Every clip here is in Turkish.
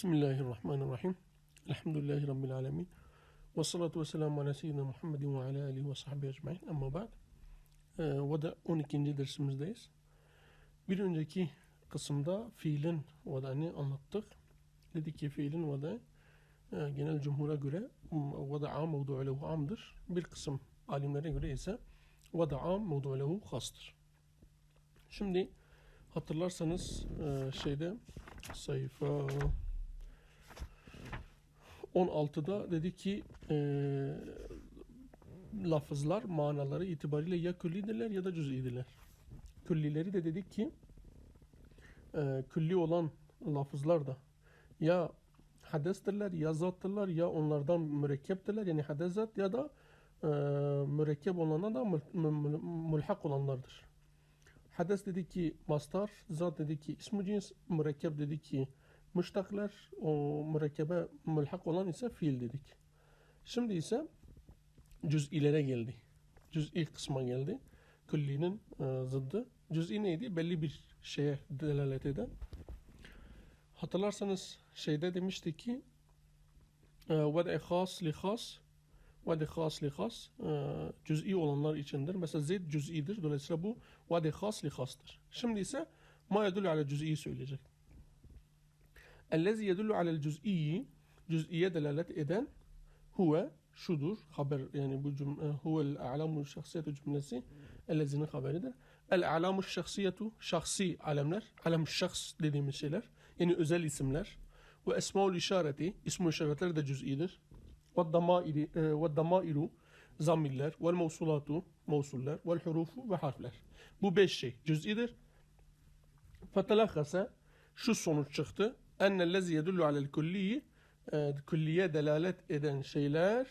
Bismillahirrahmanirrahim. Elhamdülillahi Rabbil alemin. Ve salatu ve selamu ala seyyidina Muhammedin ve ala alihi ve sahbihi ecmain. Ama ba'd. Ee, Vada 12. dersimizdeyiz. Bir önceki kısımda fiilin vada'ını anlattık. Dedik ki fiilin vada e, genel cumhura göre vada'a mevdu'u lehu amdır. Bir kısım alimlere göre ise vada'a mevdu'u lehu hastır. Şimdi hatırlarsanız e, şeyde sayfa 16'da dedi ki e, lafızlar manaları itibariyle ya küllidirler ya da cüz'idirler. Küllileri de dedik ki e, külli olan lafızlar da ya hadestirler ya zattırlar ya onlardan mürekkeptirler yani hadezat ya da e, mürekkep olana da mül, mül, mülhak olanlardır. Hades dedi ki mastar, zat dedi ki ismi cins, mürekkep dedi ki Müştaklar o mürekkebe mülhak olan ise fiil dedik. Şimdi ise cüz ilere geldi. Cüz ilk kısma geldi. Küllinin e, zıddı. Cüz'i neydi? Belli bir şeye delalet eden. Hatırlarsanız şeyde demiştik ki e, vede has li has vede has li has e, cüz'i olanlar içindir. Mesela zid cüz'idir. Dolayısıyla bu vede has li has'tır. Şimdi ise ma yedul ala cüz'i söyleyecek. Ellezi yedullu alel cüz'iyi cüz'iye delalet eden huve şudur. Haber yani bu cümle huvel a'lamu şahsiyetu cümlesi ellezinin haberidir. El a'lamu şahsiyetu şahsi alemler. Alem şahs dediğimiz şeyler. Yani özel isimler. Ve esmaul işareti ismu işaretleri de cüz'idir. Ve damairi ve damairu zamiller ve mevsulatu mevsuller ve hurufu ve harfler. Bu beş şey cüz'idir. Fetelahhase şu sonuç çıktı. Ennellezi yedullu alel külliyi e, külliye delalet eden şeyler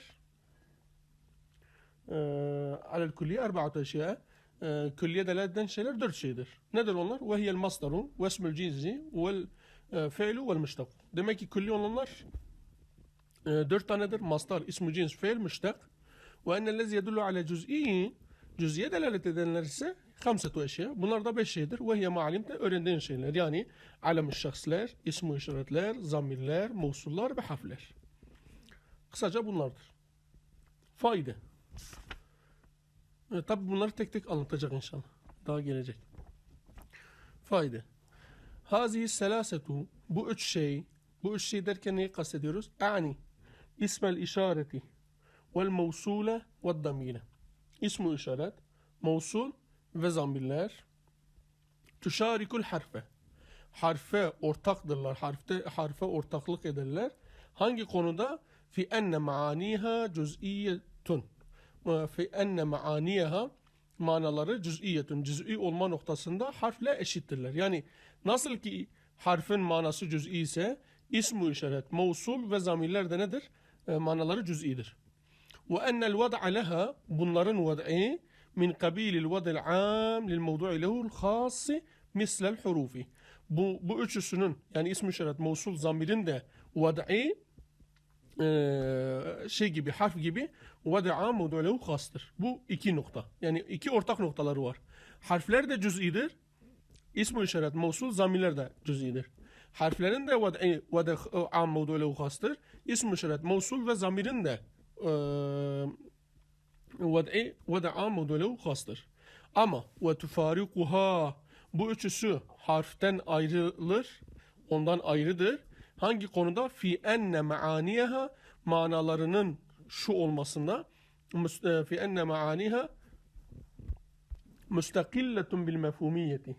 e, alel külliye erbaat eşya e, külliye delalet eden şeyler dört şeydir. Nedir onlar? Ve hiyel masdaru ve esmül cinsi vel fe'lu vel. Demek ki külli olanlar dört tanedir. Mastar, ismi cins, fe'l, müştak. Ve ennellezi yedullu ale cüz'i cüz'iye delalet edenler ise hamsetu eşya. Bunlar da beş şeydir. Ve hiye maalimde öğrendiğin şeyler. Yani alem şahslar, ismi işaretler, zamirler, mevsullar ve harfler. Kısaca bunlardır. Fayda. Evet, tabi bunları tek tek anlatacak inşallah. Daha gelecek. Fayda. Hazihi selasetu bu üç şey bu üç şey derken neyi kastediyoruz? Yani ismel işareti vel mevsule ve damire. İsmu işaret, mevsul ve zamirler tüşarikul harfe. Harfe ortaktırlar. Harfte harfe ortaklık ederler. Hangi konuda? Fi enne maaniha cüz'iyetun. Fi enne maaniha manaları cüz'iyetun. Cüz'i olma noktasında harfle eşittirler. Yani nasıl ki harfin manası cüz'i ise ismu işaret, mevsul ve zamirler de nedir? E, manaları cüz'idir. Ve ennel vad'a leha bunların vad'i min kabilil vad'il am lil mevdu'i lehul khassi mislel hurufi. Bu, bu üçüsünün yani ismi işaret, mevsul, zamirin de vad'i e, şey gibi, harf gibi vad'a mevdu'i lehu khastır. Bu iki nokta. Yani iki ortak noktaları var. Harfler de cüz'idir. İsmi işaret, mevsul, zamirler de cüz'idir. Harflerin de vad'i vad'a mevdu'i lehu khastır. İsmi işaret, mevsul ve zamirin de vad'i vad'a modelu hastır. Ama ve tufarikuha bu üçüsü harften ayrılır, ondan ayrıdır. Hangi konuda? Fi enne maaniyeha manalarının şu olmasında fi enne maaniha müstakilletun bil mefhumiyeti.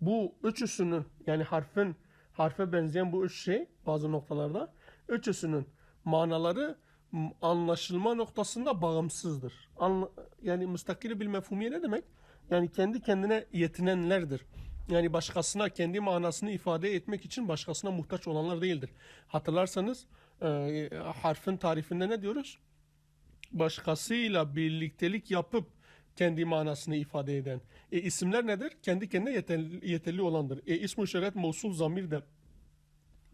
Bu üçüsünün yani harfin harfe benzeyen bu üç şey bazı noktalarda üçüsünün manaları anlaşılma noktasında bağımsızdır. Yani müstakil bir mefhumiye ne demek? Yani kendi kendine yetinenlerdir. Yani başkasına kendi manasını ifade etmek için başkasına muhtaç olanlar değildir. Hatırlarsanız e, harfin tarifinde ne diyoruz? Başkasıyla birliktelik yapıp kendi manasını ifade eden. E, isimler nedir? Kendi kendine yeterli, yeterli olandır. E, ismi işaret, mevsul, zamir de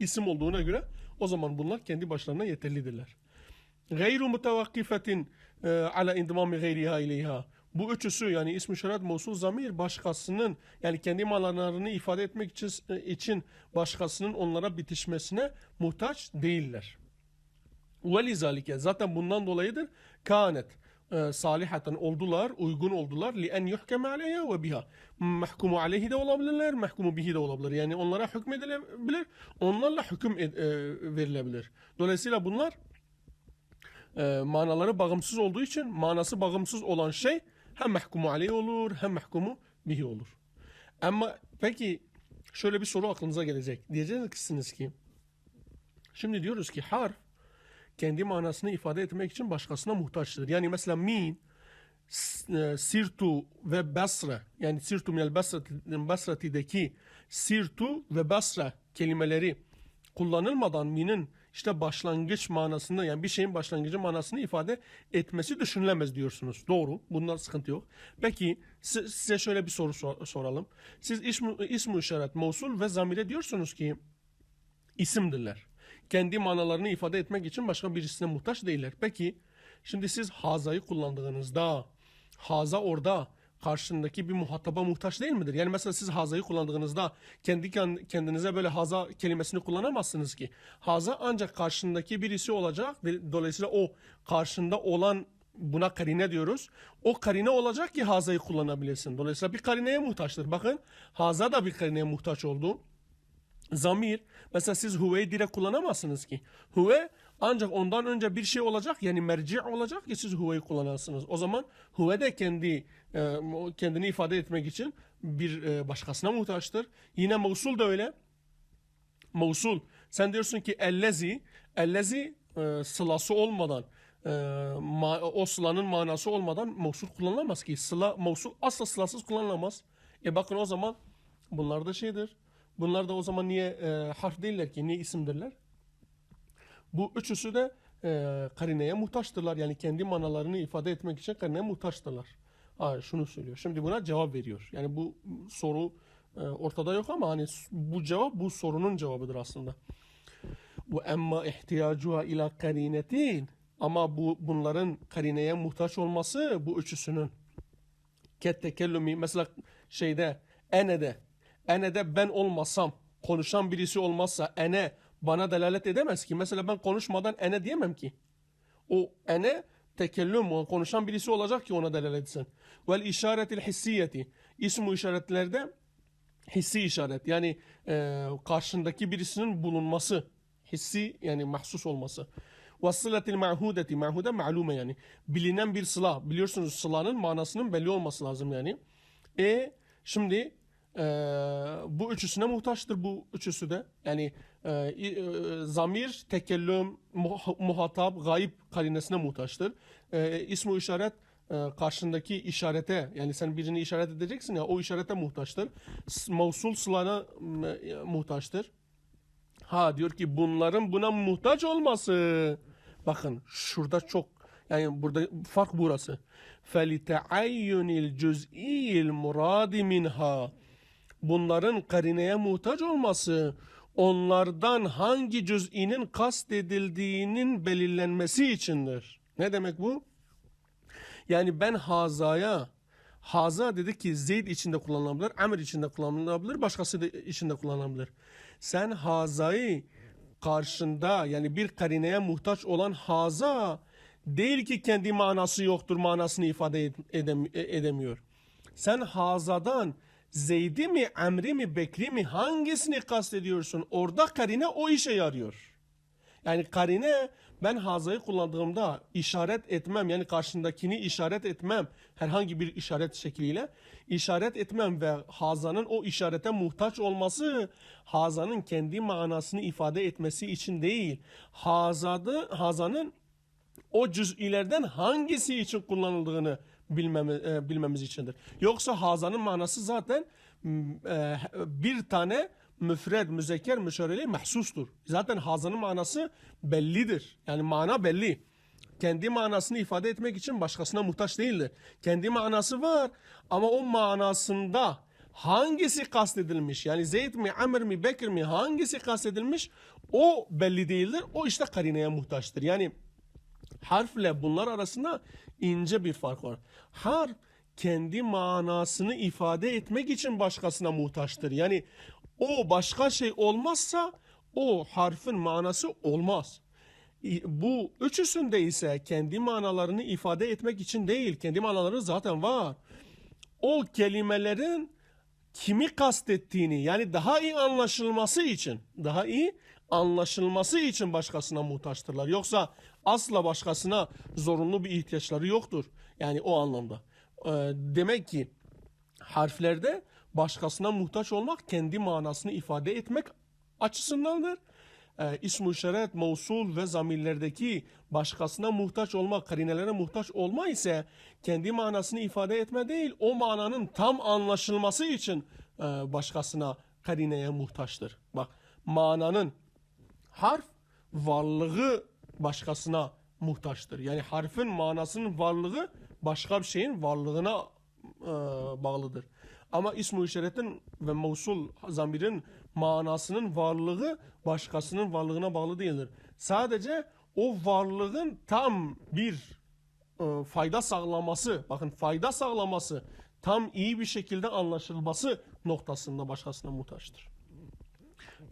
isim olduğuna göre o zaman bunlar kendi başlarına yeterlidirler gayru mutevakkifetin ala indimami gayriha ileyha. Bu üçüsü yani ismi şerat mosul zamir başkasının yani kendi malanlarını ifade etmek e, için, başkasının onlara bitişmesine muhtaç değiller. Ve zaten bundan dolayıdır kanet e, salihaten oldular, uygun oldular. Li en yuhkeme aleyha ve biha. Mahkumu aleyhi de olabilirler, mahkumu bihi de olabilir. Yani onlara hükmedilebilir, onlarla hüküm e, e, verilebilir. Dolayısıyla bunlar e, manaları bağımsız olduğu için manası bağımsız olan şey hem mahkumu aleyhi olur hem mahkumu bihi olur. Ama peki şöyle bir soru aklınıza gelecek. Diyeceksiniz ki şimdi diyoruz ki harf kendi manasını ifade etmek için başkasına muhtaçtır. Yani mesela min, e, sirtu ve basra yani sirtu minel basrati- basrati'deki sirtu ve basra kelimeleri kullanılmadan minin işte başlangıç manasında yani bir şeyin başlangıcı manasını ifade etmesi düşünülemez diyorsunuz. Doğru. Bundan sıkıntı yok. Peki si- size şöyle bir soru sor- soralım. Siz ismi, ismi işaret, mevsul ve zamire diyorsunuz ki isimdirler. Kendi manalarını ifade etmek için başka birisine muhtaç değiller. Peki şimdi siz hazayı kullandığınızda haza orada karşındaki bir muhataba muhtaç değil midir? Yani mesela siz hazayı kullandığınızda kendi kend- kendinize böyle haza kelimesini kullanamazsınız ki. Haza ancak karşındaki birisi olacak ve dolayısıyla o karşında olan buna karine diyoruz. O karine olacak ki hazayı kullanabilirsin. Dolayısıyla bir karineye muhtaçtır. Bakın haza da bir karineye muhtaç oldu zamir mesela siz huve'yi direkt kullanamazsınız ki. Huve ancak ondan önce bir şey olacak yani merci olacak ki siz huve'yi kullanırsınız. O zaman huve de kendi e, kendini ifade etmek için bir e, başkasına muhtaçtır. Yine mevsul da öyle. Mevsul sen diyorsun ki ellezi ellezi e, sılası olmadan ma- o sılanın manası olmadan mevsul kullanılamaz ki. Sıla mevsul asla sılasız kullanılamaz. E bakın o zaman bunlar da şeydir. Bunlar da o zaman niye harf değiller ki? Niye isimdirler? Bu üçüsü de e, karineye muhtaçtırlar. Yani kendi manalarını ifade etmek için karineye muhtaçtırlar. Ha, şunu söylüyor. Şimdi buna cevap veriyor. Yani bu soru e, ortada yok ama hani bu cevap bu sorunun cevabıdır aslında. Bu emma ihtiyacuha ila karinetin ama bu bunların karineye muhtaç olması bu üçüsünün ket tekellumi mesela şeyde enede enede ben olmasam konuşan birisi olmazsa ene bana delalet edemez ki. Mesela ben konuşmadan ene diyemem ki. O ene tekellüm konuşan birisi olacak ki ona delalet etsin. Vel işaretil hissiyeti ismu işaretlerde hissi işaret yani e, karşındaki birisinin bulunması hissi yani mahsus olması. Ve sılatil ma'hudeti ma'hude ma'lume yani bilinen bir sıla biliyorsunuz sılanın manasının belli olması lazım yani. E şimdi e, bu üçüsüne muhtaçtır bu üçüsü de yani zamir tekellüm muh- muhatap gayip karinesine muhtaçtır. E, ismu işaret e, karşındaki işarete yani sen birini işaret edeceksin ya o işarete muhtaçtır. S- Mevsul sılana e, muhtaçtır. Ha diyor ki bunların buna muhtaç olması. Bakın şurada çok yani burada fark burası. فَلِتَعَيُّنِ الْجُزْئِيِ الْمُرَادِ مِنْهَا Bunların karineye muhtaç olması onlardan hangi cüz'inin kastedildiğinin belirlenmesi içindir. Ne demek bu? Yani ben hazaya haza dedi ki Zeyd içinde kullanılabilir, Amr içinde kullanılabilir, başkası da içinde kullanılabilir. Sen hazayı karşında yani bir karineye muhtaç olan haza değil ki kendi manası yoktur, manasını ifade ed- edem- edemiyor. Sen hazadan Zeyd'i mi, Amr'i mi, Bekri mi hangisini kastediyorsun? Orada karine o işe yarıyor. Yani karine ben hazayı kullandığımda işaret etmem yani karşındakini işaret etmem herhangi bir işaret şekliyle işaret etmem ve hazanın o işarete muhtaç olması hazanın kendi manasını ifade etmesi için değil hazadı, hazanın o cüz'ilerden hangisi için kullanıldığını bilmemiz, e, bilmemiz içindir. Yoksa hazanın manası zaten e, bir tane müfred, müzekker, müşerreli mahsustur. Zaten hazanın manası bellidir. Yani mana belli. Kendi manasını ifade etmek için başkasına muhtaç değildir. Kendi manası var ama o manasında hangisi kastedilmiş? Yani Zeyd mi, Amr mi, Bekir mi hangisi kastedilmiş? O belli değildir. O işte karineye muhtaçtır. Yani harfle bunlar arasında ince bir fark var. Harf kendi manasını ifade etmek için başkasına muhtaçtır. Yani o başka şey olmazsa o harfin manası olmaz. Bu üçüsünde ise kendi manalarını ifade etmek için değil, kendi manaları zaten var. O kelimelerin kimi kastettiğini yani daha iyi anlaşılması için, daha iyi anlaşılması için başkasına muhtaçtırlar. Yoksa asla başkasına zorunlu bir ihtiyaçları yoktur. Yani o anlamda. Ee, demek ki harflerde başkasına muhtaç olmak kendi manasını ifade etmek açısındandır. Ee, İsm-i işaret, mevsul ve zamirlerdeki başkasına muhtaç olma, karinelere muhtaç olma ise kendi manasını ifade etme değil, o mananın tam anlaşılması için e, başkasına karineye muhtaçtır. Bak, mananın harf varlığı başkasına muhtaçtır. Yani harfin manasının varlığı başka bir şeyin varlığına e, bağlıdır. Ama ismu işaretin ve mevsul zamirin manasının varlığı başkasının varlığına bağlı değildir. Sadece o varlığın tam bir e, fayda sağlaması, bakın fayda sağlaması tam iyi bir şekilde anlaşılması noktasında başkasına muhtaçtır.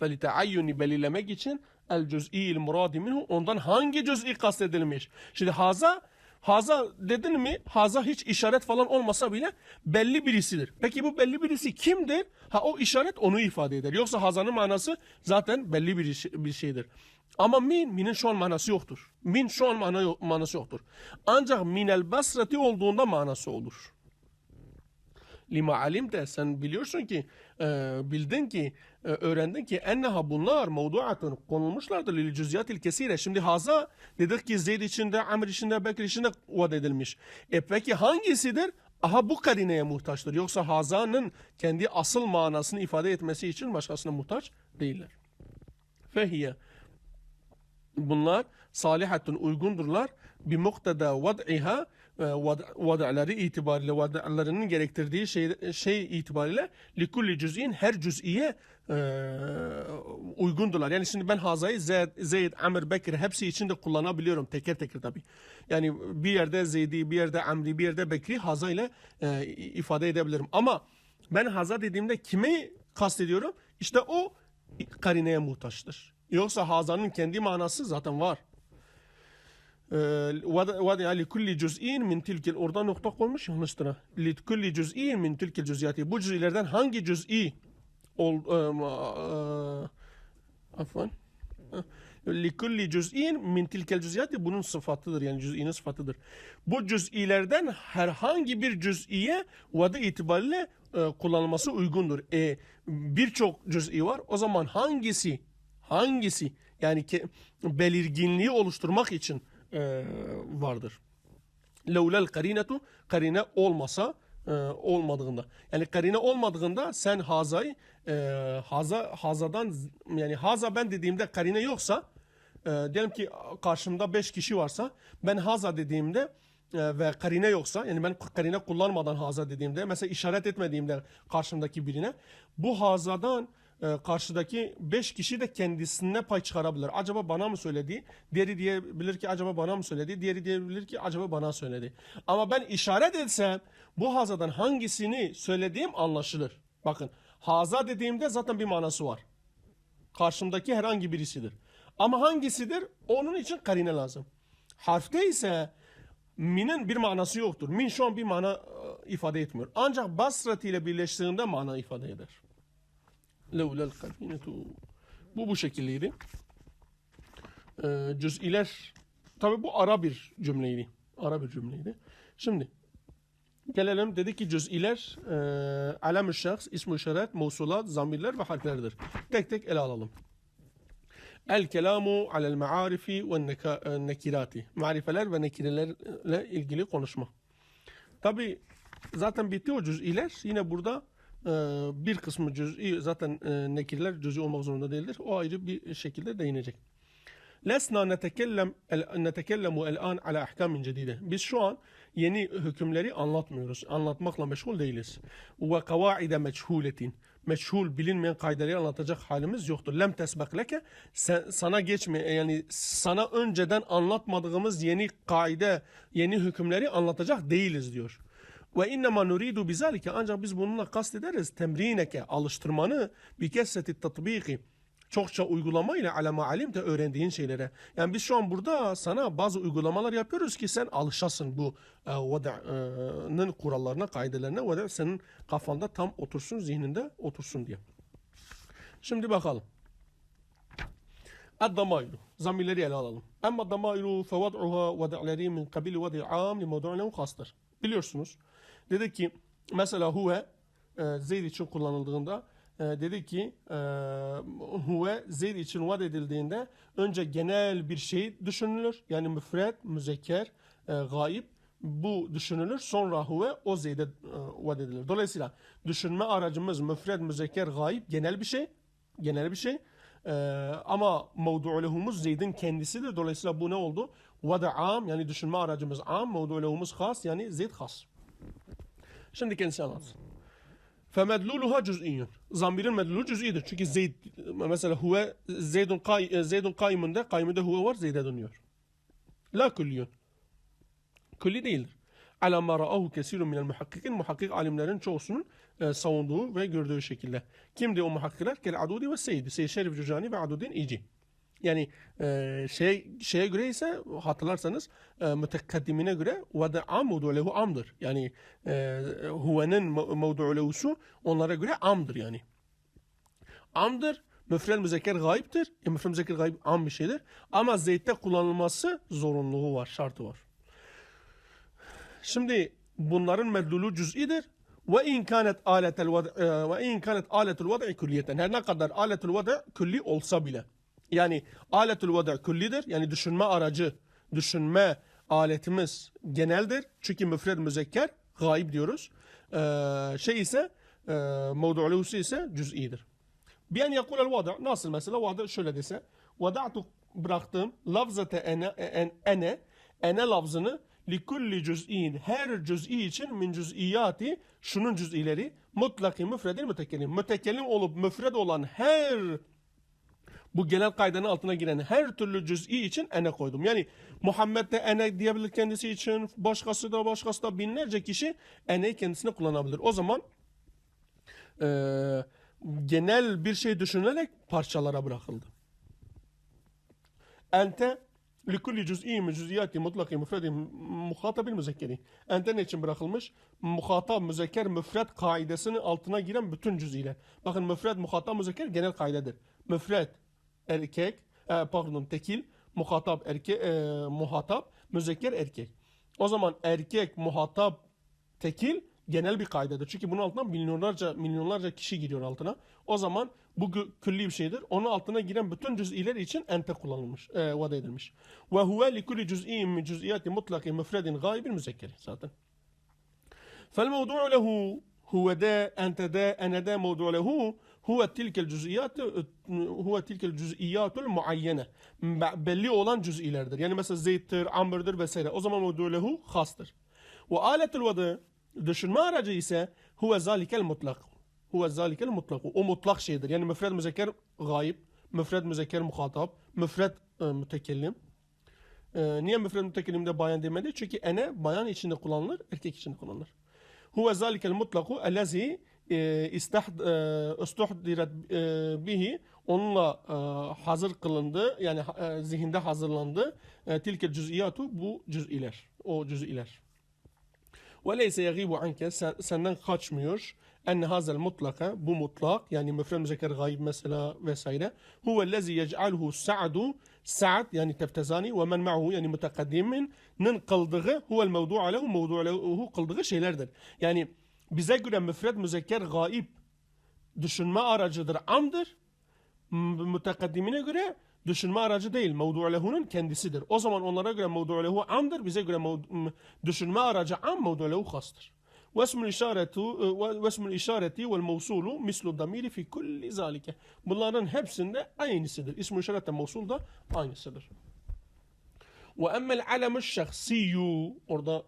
Ve liteayyuni belirlemek için el cüz'î'il muradi minhu ondan hangi cüz'i kastedilmiş? Şimdi haza haza dedin mi haza hiç işaret falan olmasa bile belli birisidir. Peki bu belli birisi kimdir? Ha o işaret onu ifade eder. Yoksa hazanın manası zaten belli bir, bir şeydir. Ama min, minin şu an manası yoktur. Min şu an mana, manası yoktur. Ancak minel basrati olduğunda manası olur. Lima alim de sen biliyorsun ki bildin ki e, öğrendin ki enneha bunlar mevduatun konulmuşlardır lil cüzyatil kesire. Şimdi haza dedik ki Zeyd içinde, Amr içinde, Bekir içinde vad edilmiş. E peki hangisidir? Aha bu karineye muhtaçtır. Yoksa hazanın kendi asıl manasını ifade etmesi için başkasına muhtaç değiller. Fehiye bunlar salihatun uygundurlar bir muktada vad'iha e, vad- vad'ları itibariyle vad'larının gerektirdiği şey, şey itibariyle likulli cüz'in her cüz'iye e, uygundurlar. Yani şimdi ben Haza'yı Zeyd, Zeyd, Amr, Bekir hepsi için de kullanabiliyorum teker teker tabii. Yani bir yerde Zeyd'i, bir yerde Amr'i, bir yerde Bekir'i Haza ile e, ifade edebilirim. Ama ben Haza dediğimde kimi kastediyorum? İşte o karineye muhtaçtır. Yoksa hazanın kendi manası zaten var. Vada li kulli cüz'in min tilkil orada nokta koymuş. Li kulli cüz'in min tilkil cüz'iyati. Bu cüz'ilerden hangi cüz'i ol afwan li kulli cüz'in min tilkel cüz'iyati bunun sıfatıdır yani cüz'inin sıfatıdır. Bu cüz'ilerden herhangi bir cüz'iye vadı itibariyle kullanılması uygundur. E, birçok cüz'i var. O zaman hangisi hangisi yani ki, belirginliği oluşturmak için e, vardır. Leulel karinetu karine olmasa e, olmadığında. Yani karine olmadığında sen hazayı e, haza hazadan yani haza ben dediğimde karine yoksa e, diyelim ki karşımda 5 kişi varsa ben haza dediğimde e, ve karine yoksa yani ben karine kullanmadan haza dediğimde mesela işaret etmediğimde karşımdaki birine bu hazadan e, karşıdaki 5 kişi de kendisine pay çıkarabilir. Acaba bana mı söyledi? Diğeri diyebilir ki acaba bana mı söyledi? Diğeri diyebilir ki acaba bana söyledi. Ama ben işaret etsem bu hazadan hangisini söylediğim anlaşılır. Bakın haza dediğimde zaten bir manası var. Karşımdaki herhangi birisidir. Ama hangisidir? Onun için karine lazım. Harfte ise minin bir manası yoktur. Min şu an bir mana e, ifade etmiyor. Ancak basrat ile birleştiğinde mana ifade eder. Leulel karinetu. Bu bu şekildeydi. Ee, cüz'iler tabi bu ara bir cümleydi. Ara bir cümleydi. Şimdi gelelim dedi ki cüz'iler e, alam-ı şahs, ism-i işaret, mevsulat, zamirler ve harflerdir. Tek tek ele alalım. El kelamu alel ma'arifi ve e, nekirati. Marifeler ve nekirelerle ilgili konuşma. Tabi zaten bitti o cüz'iler. Yine burada bir kısmı cüz'i zaten e, nekirler cüz'i olmak zorunda değildir. O ayrı bir şekilde değinecek. Lesna netekellem el, netekellemu el-an ala ahkamin cedide. Biz şu an yeni hükümleri anlatmıyoruz. Anlatmakla meşgul değiliz. Ve kavaide meçhuletin. Meçhul bilinmeyen kaideleri anlatacak halimiz yoktur. Lem tesbek leke. Sana geçme yani sana önceden anlatmadığımız yeni kaide, yeni hükümleri anlatacak değiliz diyor. Ve innema nuridu bizalike ancak biz bununla kastederiz temrineke alıştırmanı bi kesreti tatbiki çokça uygulamayla alama alim de öğrendiğin şeylere. Yani biz şu an burada sana bazı uygulamalar yapıyoruz ki sen alışasın bu e, vada'nın kurallarına, kaidelerine ve de senin kafanda tam otursun, zihninde otursun diye. Şimdi bakalım. الضمائر zamirleri ele alalım. Ama الضمائر فوضعها وضعleri min kabil vadi am li mevdu'ine khastır. Biliyorsunuz. Dedi ki mesela huve e, Zeyd için kullanıldığında e, dedi ki e, huve Zeyd için vad edildiğinde önce genel bir şey düşünülür. Yani müfred, müzekker, e, gaib bu düşünülür. Sonra huve o Zeyd'e e, edilir. Dolayısıyla düşünme aracımız müfred, müzekker, gaib genel bir şey. Genel bir şey. Ee, ama mevdu'u lehumuz Zeyd'in kendisidir. Dolayısıyla bu ne oldu? Vada am yani düşünme aracımız am, mevdu'u lehumuz has yani Zeyd has. Şimdiki insan olsun. Femedluluha cüz'iyyun. Zamirin medlulu cüz'idir. Çünkü zeyd, mesela huve, zeydun, kay, e, zeydun kaymunda, kaymunda huve var, zeyde dönüyor. La külliyun. Külli değildir. Ala ma ra'ahu kesirun minel muhakkikin. Muhakkik alimlerin çoğusunun e, savunduğu ve gördüğü şekilde. Kimdi o muhakkikler? Kel Adudi ve Seydi. Seyyid Şerif Cücani ve Adudin İci. Yani e, şey, şeye göre ise hatırlarsanız e, mütekkadimine göre vada am mevdu'u lehu amdır. Yani e, huvenin mevdu'u lehusu onlara göre amdır yani. Amdır. Müfred müzekker gayiptir. E, müfred müzekker gayip am bir şeydir. Ama zeytte kullanılması zorunluluğu var, şartı var. Şimdi bunların medlulu cüz'idir. Ve in kanet aletel vada ve in kanet aletul vada külliyeten. Her ne kadar aletul vada külli olsa bile. Yani aletul vada küllidir. Yani düşünme aracı, düşünme aletimiz geneldir. Çünkü müfred müzekker gaib diyoruz. Ee, şey ise e, mevdu'lusu ise cüz'idir. Bir an yakulel vada nasıl mesela vada şöyle dese vada'tu bıraktım lafzete ene, en, ene ene lafzını likulli cüz'in her cüz'i için min cüz'iyati şunun cüz'ileri mutlaki müfredin mütekellim. Mütekellim olup müfred olan her bu genel kaydanın altına giren her türlü cüz'i için ene koydum. Yani Muhammed de ene diyebilir kendisi için, başkası da başkası da binlerce kişi eneyi kendisine kullanabilir. O zaman eee genel bir şey düşünülerek parçalara bırakıldı. Ente likulli cüz'i min cüz'iyati mutlaki müfredi muhatabil müzekkeri. Ente ne için bırakılmış? Muhatap müzekker müfred kaidesinin altına giren bütün cüz'iler. Bakın müfred muhatap müzekker genel kaidedir. Müfred erkek, e, pardon tekil, muhatap erkek, e, muhatap, müzekker erkek. O zaman erkek, muhatap, tekil genel bir kaydedir. Çünkü bunun altına milyonlarca milyonlarca kişi giriyor altına. O zaman bu külli bir şeydir. Onun altına giren bütün cüz'iler için ente kullanılmış, e, vada edilmiş. Ve huve li kulli cüz'in min cüz'iyati mutlaki müfredin gaibin müzekkeri zaten. Fel mevdu'u lehu huve de, ente de, ene de mevdu'u lehu huve tilkel cüz'iyat huve tilkel cüz'iyatul muayyene. Belli olan cüz'ilerdir. Yani mesela zeyttir, amberdir vesaire. O zaman mevdu'u lehu hastır. Ve aletul vadı düşünme aracı ise huve zalikel mutlak. Huve zalikel mutlak. O mutlak şeydir. Yani müfred müzekker gayib, müfred müzekker muhatap, müfred e, mütekellim. E, niye müfred mütekellimde bayan demedi? Çünkü ene bayan içinde kullanılır, erkek içinde kullanılır. Huve zalikel mutlaku ellezi istuhdiret bihi onunla e, hazır kılındı yani e, zihinde hazırlandı. E, tilke cüz'iyatu bu cüz'iler o cüz'iler ve leyse yagibu anke senden kaçmıyor. Enne hazel mutlaka bu mutlak yani müfred müzekker gayb mesela vesaire. Huvellezi yec'alhu sa'du sa'd yani teftezani ve men ma'hu yani mutekaddimin nin kıldığı huvel mevdu'a lehu mevdu'a lehu kıldığı şeylerdir. Yani bize göre müfred müzekker gayb düşünme aracıdır amdır. Mütekaddimine göre düşünme aracı değil. Mevdu'u lehunun kendisidir. O zaman onlara göre mevdu'u lehu amdır. Bize göre düşünme aracı am mevdu'u lehu hastır. واسم الإشارة واسم الإشارة والموصول مثل الضمير في كل ذلك. Bunların hepsinde aynısıdır. İsm işaret de mevsul da aynısıdır. Ve emmel alemü şahsiyyu orada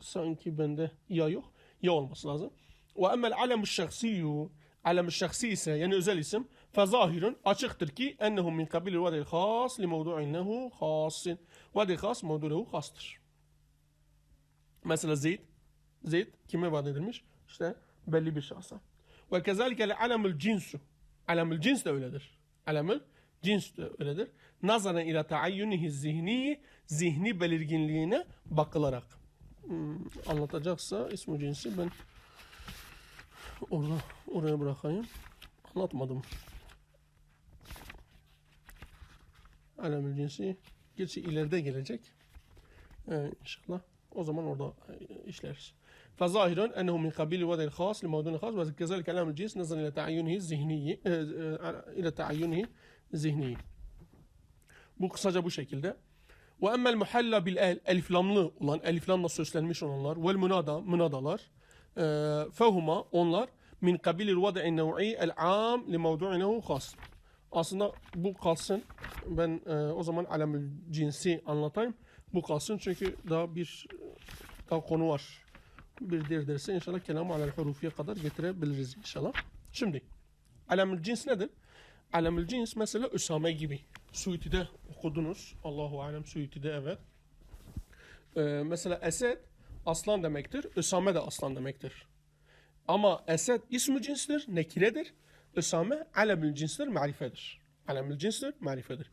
sanki bende ya yok ya olması lazım. Ve emmel alemü şahsiyyu alem şahsi ise yani özel isim fezahirun açıktır ki ennehum min kabil vadil khas li mevdu'in lehu khasin. Vadil khas mevdu'u lehu khastır. Mesela Zeyd Zeyd kime vaat edilmiş? İşte belli bir şahsa. Ve kezalike alemül cinsu. Alemül cins de öyledir. Alemül cins de öyledir. Nazaran ila taayyunihi zihni zihni belirginliğine bakılarak. Hmm, anlatacaksa ismi cinsi ben orada oraya bırakayım. Anlatmadım. Alemül cinsi gerçi ileride gelecek. Ee, inşallah. O zaman orada e, işleriz. فظاهرا أنه من قبيل الوضع الخاص لموضوع خاص وكذلك علام الجنس نظرا إلى تعينه الذهني إلى تعينه الذهني Bu kısaca bu şekilde. Ve emmel muhalla bil el, eliflamlı olan, eliflamla sözlenmiş olanlar, vel munada, munadalar, e, fehuma, onlar, min kabilil vad'i nev'i el am li mevdu'inehu khas. Aslında bu kalsın. Ben e, o zaman alemül cinsi anlatayım. Bu kalsın çünkü daha bir daha konu var. Bir diğer derse inşallah kelamı alel hurufiye kadar getirebiliriz inşallah. Şimdi alemül cins nedir? Alemül cins mesela Üsame gibi. Suyuti'de okudunuz. Allahu alem Suyuti'de evet. Ee, mesela Esed aslan demektir. Üsame de aslan demektir. Ama Esed ismi cinstir, nekiredir. Üsame alemül cinstir, marifedir. Alemül cinstir, marifedir.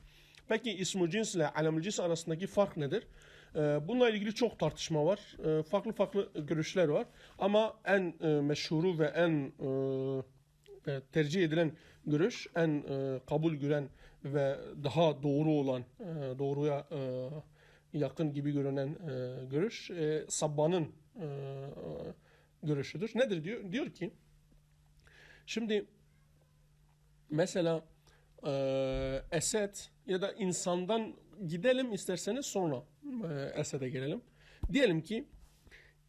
Peki ismi cins ile alemül cins arasındaki fark nedir? Ee, Bununla ilgili çok tartışma var. Ee, Farklı farklı görüşler var. Ama en e, meşhuru ve en e, tercih edilen görüş, en e, kabul gören ve daha doğru olan, e, doğruya e, yakın gibi görünen e, görüş, e, Sabba'nın e, görüşüdür. Nedir diyor? Diyor ki, şimdi mesela e, Esed ya da insandan gidelim isterseniz sonra e, Esed'e gelelim. Diyelim ki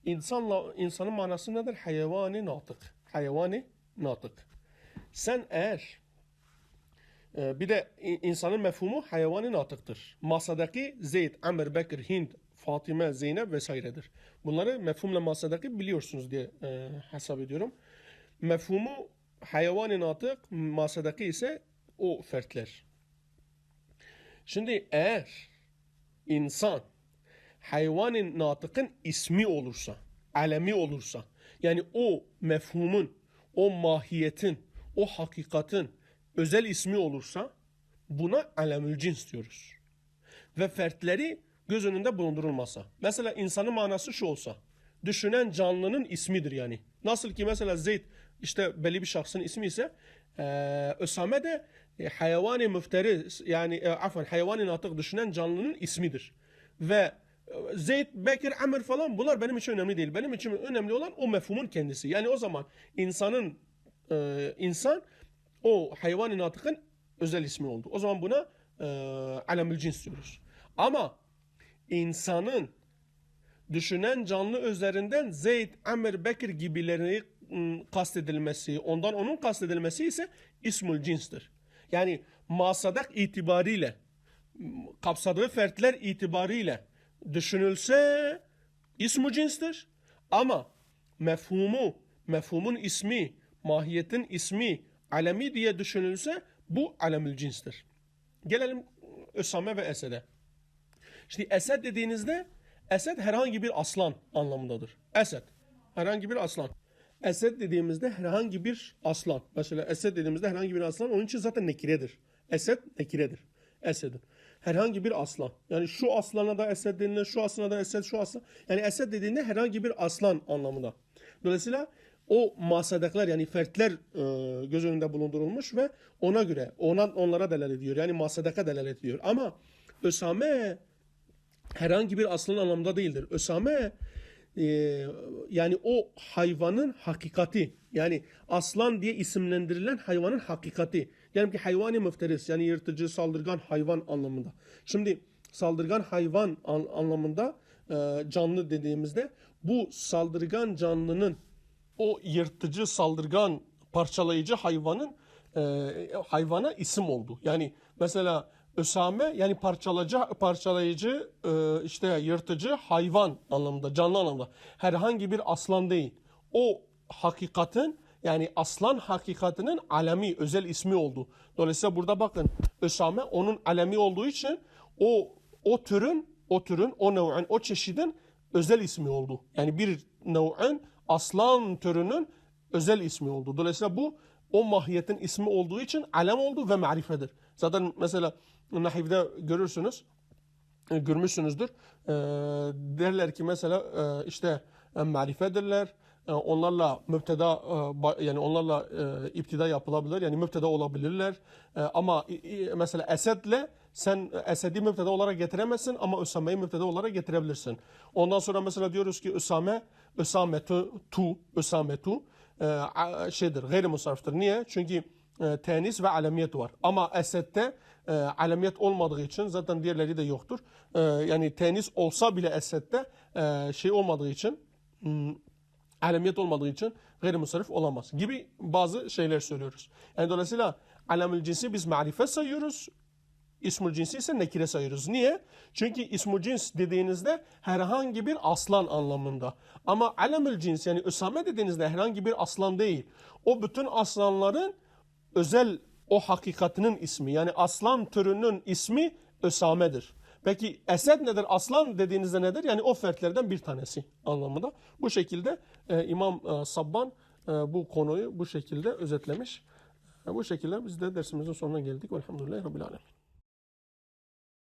insanla insanın manası nedir? Hayvani natık. Hayvani natık. Sen eğer e, bir de insanın mefhumu hayvani natıktır. Masadaki Zeyd, Amr, Bekir, Hind, Fatime, Zeynep vesairedir. Bunları mefhumla masadaki biliyorsunuz diye e, hesap ediyorum. Mefhumu hayvani natık, masadaki ise o fertler. Şimdi eğer insan hayvanın natıkın ismi olursa, alemi olursa, yani o mefhumun, o mahiyetin, o hakikatin özel ismi olursa buna alemül cins diyoruz. Ve fertleri göz önünde bulundurulmasa. Mesela insanın manası şu olsa, düşünen canlının ismidir yani. Nasıl ki mesela Zeyd işte belli bir şahsın ismi ise eee Ösame de e, hayvani müfteri yani e, afan hayvani natık düşünen canlının ismidir. Ve e, Zeyd, Bekir, Amr falan bunlar benim için önemli değil. Benim için önemli olan o mefhumun kendisi. Yani o zaman insanın e, insan o hayvan-ı özel ismi oldu. O zaman buna e, alemül cins diyoruz. Ama insanın düşünen canlı üzerinden Zeyd, Amr, Bekir gibilerini ım, kastedilmesi, ondan onun kastedilmesi ise ismül cinstir. Yani masadak itibariyle, kapsadığı fertler itibariyle düşünülse ismu cinstir. Ama mefhumu, mefhumun ismi, mahiyetin ismi, alemi diye düşünülse bu alemül cinstir. Gelelim Ösame ve Esed'e. Şimdi Esed dediğinizde Esed herhangi bir aslan anlamındadır. Esed herhangi bir aslan. Esed dediğimizde herhangi bir aslan. Mesela Esed dediğimizde herhangi bir aslan onun için zaten nekiredir. Esed nekiredir. Esed'in. Herhangi bir aslan. Yani şu aslana da Esed denilir, şu aslana da Esed, şu aslan. Yani Esed dediğinde herhangi bir aslan anlamında. Dolayısıyla o masadaklar yani fertler e, göz önünde bulundurulmuş ve ona göre ona onlara delalet ediyor. Yani masadaka delalet ediyor. Ama Ösame herhangi bir aslan anlamda değildir. Ösame e, yani o hayvanın hakikati yani aslan diye isimlendirilen hayvanın hakikati. Yani ki hayvani müfteris yani yırtıcı saldırgan hayvan anlamında. Şimdi saldırgan hayvan an- anlamında e, canlı dediğimizde bu saldırgan canlının o yırtıcı saldırgan parçalayıcı hayvanın e, hayvana isim oldu. Yani mesela Ösame yani parçalayıcı, parçalayıcı e, işte yırtıcı hayvan anlamında canlı anlamda. Herhangi bir aslan değil. O hakikatin yani aslan hakikatinin alemi özel ismi oldu. Dolayısıyla burada bakın Ösame onun alemi olduğu için o o türün o türün o nev'in o çeşidin özel ismi oldu. Yani bir nev'in aslan türünün özel ismi oldu. Dolayısıyla bu o mahiyetin ismi olduğu için alem oldu ve marifedir. Zaten mesela nahivde görürsünüz e, görmüşsünüzdür. E, derler ki mesela e, işte marifedirler. Onlarla müpteda yani onlarla iptida yapılabilir. Yani müpteda olabilirler. Ama mesela esedle sen esedi müpteda olarak getiremezsin ama Üsame'yi müpteda olarak getirebilirsin. Ondan sonra mesela diyoruz ki Üsame, Üsametu, tu, Üsametu e, şeydir, gayri. Niye? Çünkü e, tenis ve alemiyet var. Ama esette e, alemiyet olmadığı için zaten diğerleri de yoktur. E, yani tenis olsa bile esette e, şey olmadığı için hmm, alemiyet olmadığı için gayrimusarrif olamaz gibi bazı şeyler söylüyoruz. Yani dolayısıyla alamül cinsi biz marifet sayıyoruz. İsmül cinsi ise nekire sayıyoruz. Niye? Çünkü ismül cins dediğinizde herhangi bir aslan anlamında. Ama alamül cins yani Üsame dediğinizde herhangi bir aslan değil. O bütün aslanların özel o hakikatinin ismi. Yani aslan türünün ismi Ösame'dir. Peki Esed nedir? Aslan dediğinizde nedir? Yani o fertlerden bir tanesi anlamında. Bu şekilde e, İmam e, Sabban e, bu konuyu bu şekilde özetlemiş. E, bu şekilde biz de dersimizin sonuna geldik. Velhamdülillahi Rabbil Alemin.